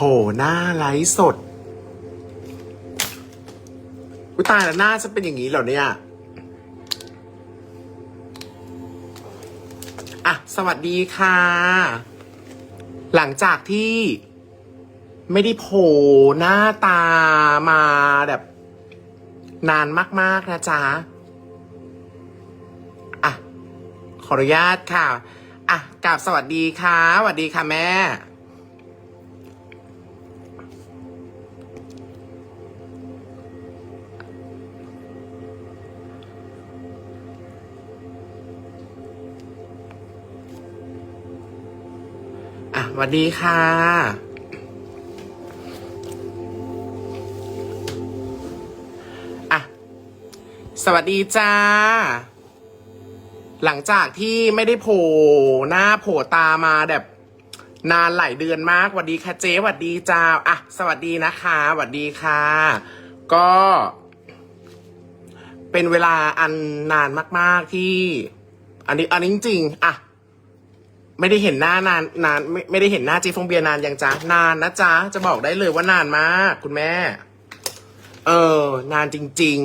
โผล่หน้าไลฟ์สดอุยตายแล้วหน้าจะเป็นอย่างนี้เหรอเนี่ย อะ สวัสดีค่ะ หลังจากที่ไม่ได้โผล่หน้าตามาแบบ นานมาก ๆ นะจ๊ะ อะ ขออนุญาตค่ะ อะกราบสวัสดีค่ะ สวัสดีค่ะแม่ วัสดีค่ะ อะ สวัสดีจ้า หลังจากที่ไม่ได้โผล่หน้าโผล่ตามาแบบนานหลายเดือนมากสวัสดีค่ะเจ๊สวัสดีจ้า อะ สวัสดีนะคะสวัสดีค่ะ ก็ เป็นเวลาอันนานมาก ๆที่ อันนี้อันนี้จริง อะ ไม่ได้เห็นหน้านานนานไม่ไม่ได้เห็นหน้าเจฟงเบียร์นานยังจ้านานนะจ๊ะจะบอกได้เลยว่านานมาก คุณแม่ เออ นานจริง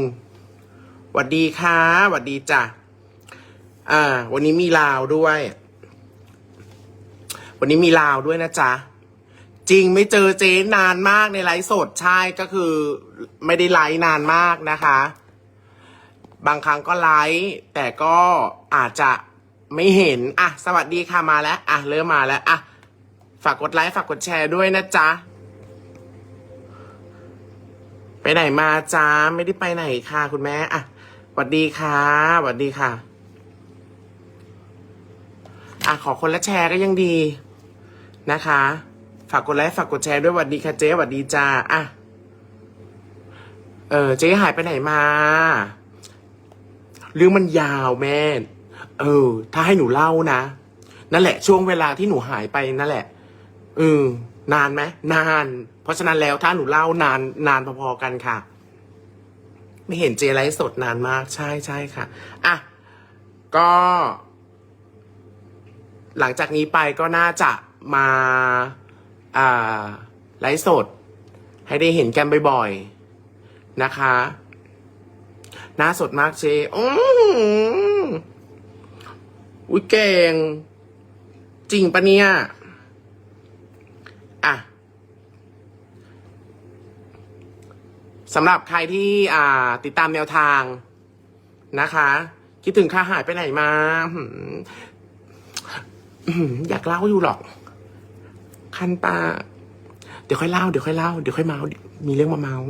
ๆหวัดดีค่ะหวัดดีจ้ะอ่า วันนี้มีลาวด้วย วันนี้มีลาวด้วยนะจ๊ะจริงไม่เจอเจ๊นานมากในไลฟ์สดใช่ก็คือ ไม่ได้ไลฟ์นานมากนะคะ บางครั้งก็ไลฟ์แต่ก็อาจจะ ไม่เห็น อะ สวัสดีค่ะมาแล้ว อะ เริ่มมาแล้ว อะ ฝากกดไลค์ฝากกดแชร์ด้วยนะจ๊ะ ไปไหนมาจ้าไม่ได้ไปไหนค่ะ คุณแม่ อะสวัสดีค่ะสวัสดีค่ะ อะ ขอคนละแชร์ก็ยังดีนะคะ ฝากกดไลค์ฝากกดแชร์ด้วยสวัสดีค่ะเจ๊สวัสดีจ้า อะ เออ เจ๊หายไปไหนมาเรื่องมันยาวแม่ เออ ถ้าให้หนูเล่านะ นั่นแหละ ช่วงเวลาที่หนูหายไปนั่นแหละเออนานไหมนาน เพราะฉะนั้นแล้วถ้าหนูเล่านานนานพอๆกันค่ะ ไม่เห็นเจไลฟ์สดนานมาก ใช่ใช่ค่ะอะก็ หลังจากนี้ไปก็น่าจะมาอ่าไลฟ์สด ให้ได้เห็นกันบ่อยๆนะคะ หน้าสดมากเจอื อุ้ยเก่ง จริงปะเนี่ย อะสำหรับใครที่อ่า ติดตามแนวทางนะคะ คิดถึงค่าหายไปไหนมาอยากเล่าอยู่หรอก คันตาเดี๋ยวค่อยเล่าเดี๋ยวค่อยเล่าเดี๋ยวค่อยเมาส์มีเรื่องมาเมาส์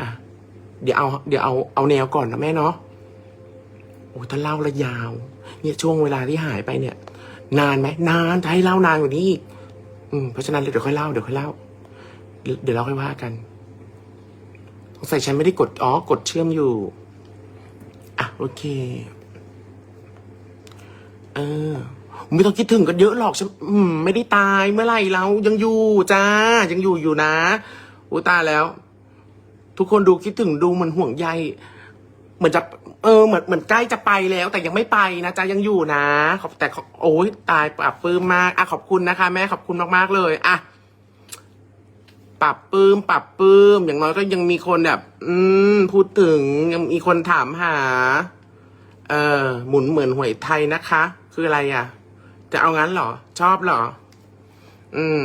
อะ เดี๋ยวเอา เดี๋ยวเอาเอาแนวก่อนนะแม่เนาะ โอ้ถ้าเล่าระยาว เนี่ยช่วงเวลาที่หายไปเนี่ย นานไหมนานจะให้เล่านานกว่านี้อีกอืมเพราะฉะนั้นเดี๋ยวค่อยเล่าเดี๋ยวค่อยเล่า เดี๋ยวเราค่อยว่ากันสงสัยฉันไม่ได้กดอ๋อกดเชื่อมอยู่ อะโอเค เออไม่ต้องคิดถึงกันเยอะหรอกฉันไม่ได้ตายเมื่อไหร่เรายังอยู่จ้า ยังอยู่อยู่นะอู้ตายแล้ว ทุกคนดูคิดถึงดูเหมือนห่วงใย เหมือนจะเออเหมือนเหมือนใกล้จะไปแล้ว แต่ยังไม่ไปนะจ๊ะยังอยู่นะขอบแต่ขอโอ้ยตายปรับปื้มมากอะขอบคุณนะคะ แม่ขอบคุณมากๆเลยอะปรับปื้มปรับปื้ม อย่างน้อยก็ยังมีคนแบบ อืมพูดถึงยังมีคนถามหา เออหมุนเหมือนหวยไทยนะคะ คืออะไรอะ จะเอางั้นเหรอ ชอบเหรอ อืม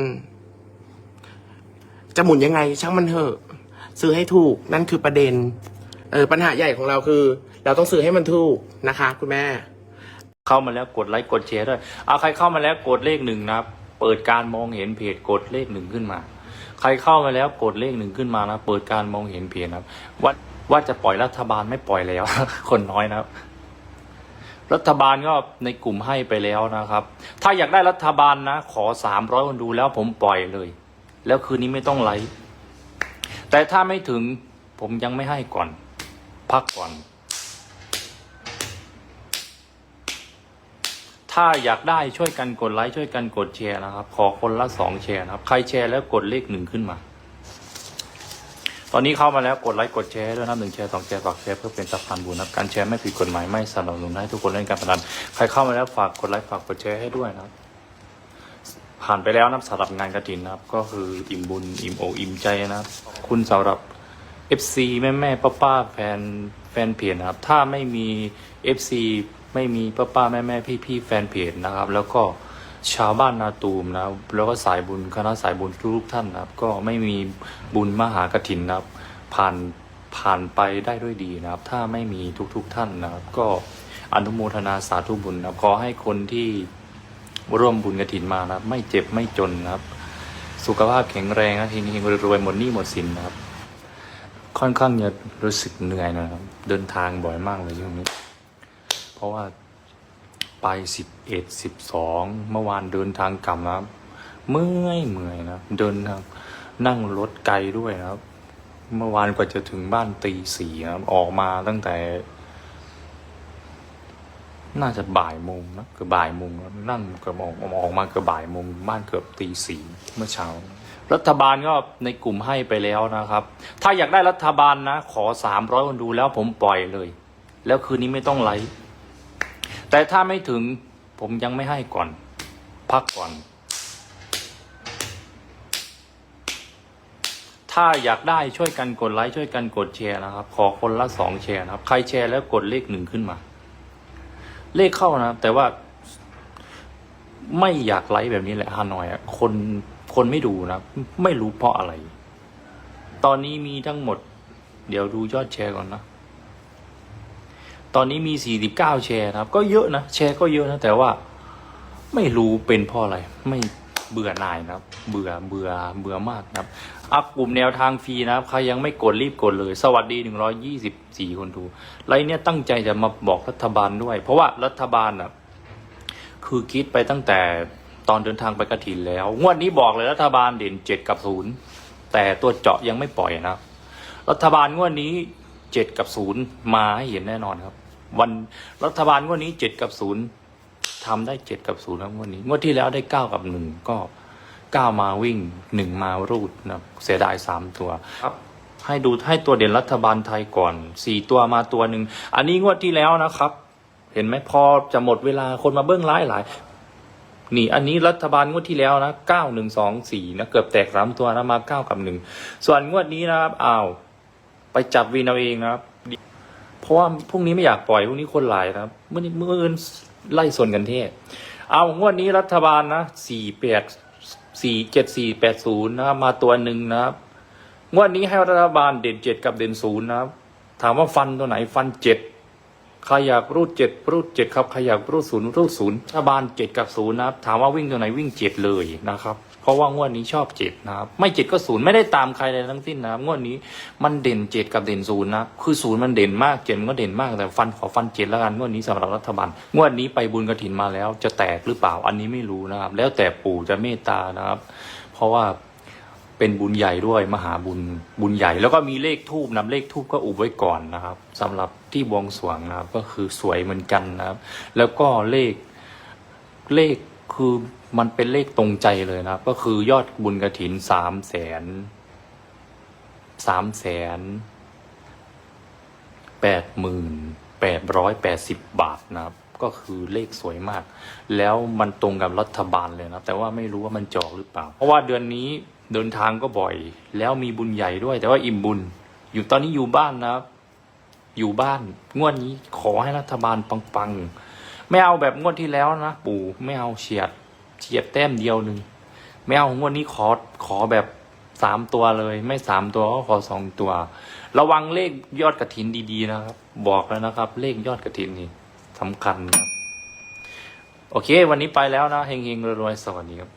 จะหมุนยังไง ช่างมันเถอะ ซื้อให้ถูกนั่นคือประเด็น เออปัญหาใหญ่ของเราคือ เราต้องซื้อให้มันถูกนะคะ คุณแม่ เข้ามาแล้วกดไลค์กดแชร์ด้วยเอาใครเข้ามาแล้วกดเลขหนึ่งนะครับเปิดการมองเห็นเพจกดเลขหนึ่งขึ้นมา ใครเข้ามาแล้วกดเลขหนึ่งขึ้นมานะเปิดการมองเห็นเพจนะครับว่าว่าจะปล่อยรัฐบาลไม่ปล่อยแล้ว คนน้อยนะครับ รัฐบาลก็ในกลุ่มให้ไปแล้วนะครับ ถ้าอยากได้รัฐบาลนะ ขอสามร้อยคนดูแล้วผมปล่อยเลย แล้วคืนนี้ไม่ต้องไลฟ์แต่ถ้าไม่ถึงผมยังไม่ให้ก่อน พักก่อน ถ้าอยากได้ช่วยกันกดไลค์ช่วยกันกดแชร์นะครับ ขอคนละสองแชร์นะครับ ใครแชร์แล้วกดเลขหนึ่งขึ้นมา ตอนนี้เข้ามาแล้วกดไลค์กดแชร์ด้วยนะหนึ่งแชร์สองแชร์ฝากแชร์เพื่อเป็นสะพานบุญนะการแชร์ไม่ผิดกฎหมายไม่สนับสนุนให้ทุกคนเล่นการพนันใครเข้ามาแล้วฝากกดไลค์ฝากกดแชร์ให้ด้วยนะครับผ่านไปแล้วนะครับสำหรับงานกระถินนะครับ ก็คืออิ่มบุญอิ่มอกอิ่มใจนะครับขอบคุณสำหรับ FC แม่แม่ป้าป้าแฟนแฟนเพจนะครับ ถ้าไม่มี FC ไม่มีป้าป้าแม่แม่พี่พี่แฟนเพจนะครับ แล้วก็ชาวบ้านนาตูมนะครับแล้วก็สายบุญคณะสายบุญทุกท่านนะครับ ก็ไม่มีบุญมหากถินนะครับ ผ่านผ่านไปได้ด้วยดีนะครับ ถ้าไม่มีทุกๆท่านนะครับ ก็อนุโมทนาสาธุบุญนะครับขอให้คนที่ร่วมบุญกระถินมานะครับ ไม่เจ็บไม่จนนะครับ สุขภาพแข็งแรงนะทีนี้รวยหมดหนี้หมดสินนะครับ ค่อนข้างจะรู้สึกเหนื่อยนะครับ เดินทางบ่อยมากเลยช่วงนี้ เพราะว่าไปสิบเอ็ดสิบสองเมื่อวานเดินทางกลับนะครับเมื่อยเมื่อยนะเดินทางนั่งรถไกลด้วยนะครับ เมื่อวานกว่าจะถึงบ้านตีสี่นะครับออกมาตั้งแต่ น่าจะบ่ายโมงนะเกือบบ่ายโมงนะนั่งเกือบออกออกมาเกือบบ่ายโมงบ้านเกือบตีสี่เมื่อเช้า รัฐบาลก็ในกลุ่มให้ไปแล้วนะครับ ถ้าอยากได้รัฐบาลนะ ขอสามร้อยคนดูแล้วผมปล่อยเลย แล้วคืนนี้ไม่ต้องไลฟ์แต่ถ้าไม่ถึงผมยังไม่ให้ก่อน พักก่อน ถ้าอยากได้ช่วยกันกดไลค์ช่วยกันกดแชร์นะครับ ขอคนละสองแชร์นะครับ ใครแชร์แล้วกดเลขหนึ่งขึ้นมา เลขเข้านะครับแต่ว่าไม่อยากไลค์แบบนี้แหละฮานอยอะคน คนไม่ดูนะไม่รู้เพราะอะไร ตอนนี้มีทั้งหมด เดี๋ยวดูยอดแชร์ก่อนนะ ตอนนี้มี 49 แชร์นะครับ ก็เยอะนะ แชร์ก็เยอะนะ แต่ว่า ไม่รู้เป็นเพราะอะไร ไม่เบื่อหน่ายนะครับ เบื่อเบื่อเบื่อมากนะครับ อัพกลุ่มแนวทางฟรีนะครับ ใครยังไม่กดรีบกดเลย สวัสดี 124 คนดูไลน์เนี่ยตั้งใจจะมาบอกรัฐบาลด้วย เพราะว่ารัฐบาลอะคือคิดไปตั้งแต่ ตอนเดินทางไปกระถินแล้ว งวดนี้บอกเลยรัฐบาลเด่นเจ็ดกับศูนย์แต่ตัวเจาะยังไม่ปล่อยนะครับรัฐบาลงวดนี้เจ็ดกับศูนย์มาให้เห็นแน่นอนครับ วันรัฐบาลงวดนี้เจ็ดกับศูนย์ทำได้เจ็ดกับศูนย์ครับงวดนี้งวดที่แล้วได้เก้ากับหนึ่งก็เก้ามาวิ่งหนึ่งมารูดนะครับเสียดายสามตัวครับ ให้ดูให้ตัวเด่นรัฐบาลไทยก่อนสี่ตัวมาตัวหนึ่งอันนี้งวดที่แล้วนะครับ เห็นไหมพอจะหมดเวลาคนมาเบิ้งร้ายหลาย นี่อันนี้รัฐบาลงวดที่แล้วนะเก้าหนึ่งสองสี่นะเกือบแตกสามตัวนะมาเก้ากับหนึ่งส่วนงวดนี้นะครับอ้าวไปจับวินเอาเองนะครับ เพราะว่าพรุ่งนี้ไม่อยากปล่อยพรุ่งนี้คนหลายนะครับเมื่อนี้เมื่ออื่นไล่ส่วนกันเทศเอางวดนี้รัฐบาลนะสี่แปดสี่เจ็ดสี่แปดศูนย์นะครับมาตัวหนึ่งนะครับงวดนี้ให้รัฐบาลเด่นเจ็ดกับเด่นศูนย์นะครับ ถามว่าฟันตัวไหนฟันเจ็ด ใครอยากรูดเจ็ดรูดเจ็ดครับใครอยากรูดศูนย์รูดศูนย์รัฐบาลเจ็ดกับศูนย์นะครับถามว่าวิ่งตัวไหนวิ่งเจ็ดเลยนะครับเพราะว่างวดนี้ชอบเจ็ดนะครับไม่เจ็ดก็ศูนย์ไม่ได้ตามใครเลยทั้งสิ้นนะครับงวดนี้มันเด่นเจ็ดกับเด่นศูนย์นะคือศูนย์มันเด่นมากเจ็ดมันก็เด่นมากแต่ฟันขอฟันเจ็ดแล้วกันงวดนี้สำหรับรัฐบาลงวดนี้ไปบุญกระถินมาแล้วจะแตกหรือเปล่าอันนี้ไม่รู้นะครับ แล้วแต่ปู่จะเมตตานะครับ เพราะว่า เป็นบุญใหญ่ด้วยมหาบุญบุญใหญ่ แล้วก็มีเลขทูบนำเลขทูบก็อุบไว้ก่อนนะครับสำหรับที่บวงสรวงนะครับ ก็คือสวยเหมือนกันนะครับ แล้วก็เลขเลขคือมันเป็นเลขตรงใจเลยนะครับ ก็คือยอดบุญกระถินสามแสนสามแสนแปดหมื่นแปดร้อยแปดสิบบาทนะครับ ก็คือเลขสวยมาก แล้วมันตรงกับรัฐบาลเลยนะแต่ว่าไม่รู้ว่ามันจอกหรือเปล่า เพราะว่าเดือนนี้ เดินทางก็บ่อย แล้วมีบุญใหญ่ด้วย แต่ว่าอิ่มบุญ อยู่ตอนนี้อยู่บ้านนะครับ อยู่บ้านงวดนี้ขอให้รัฐบาลปังๆ ไม่เอาแบบงวดที่แล้วนะปู่ไม่เอาเฉียดเฉียดแต้มเดียวหนึ่งไม่เอางวดนี้ขอขอแบบสามตัวเลย ไม่สามตัวก็ขอสองตัว ระวังเลขยอดกระถินดีๆนะครับ บอกแล้วนะครับ เลขยอดกระถินนี่สำคัญนะครับโอเค วันนี้ไปแล้วนะเฮงๆรวยๆสวัสดีครับ